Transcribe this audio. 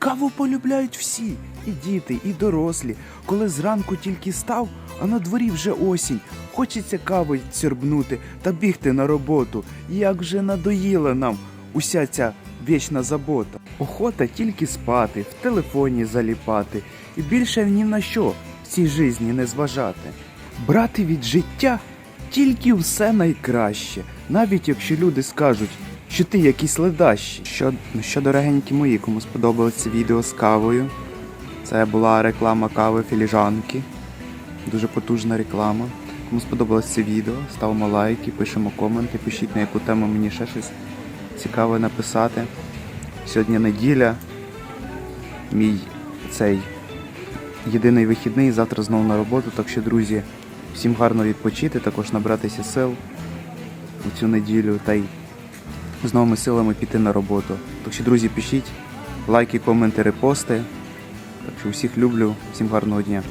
Каву полюбляють всі, і діти, і дорослі. Коли зранку тільки став, а на дворі вже осінь. Хочеться кави сьорбнути та бігти на роботу. Як вже надоїла нам уся ця вічна забота. Охота тільки спати, в телефоні заліпати, і більше ні на що в цій житті не зважати. Брати від життя тільки все найкраще, навіть якщо люди скажуть, що ти якийсь ледащий. Що, ну що дорогенькі мої, кому сподобалось це відео з кавою. Це була реклама кави філіжанки. Дуже потужна реклама. Кому сподобалось це відео, ставимо лайки, пишемо коменти, пишіть на яку тему мені ще щось цікаве написати. Сьогодні неділя. Мій цей єдиний вихідний, завтра знову на роботу. Так що, друзі, всім гарно відпочити, також набратися сил у цю неділю та й з новими силами піти на роботу. Так що, друзі, пишіть лайки, коменти, репости. Так що всіх люблю, всім гарного дня.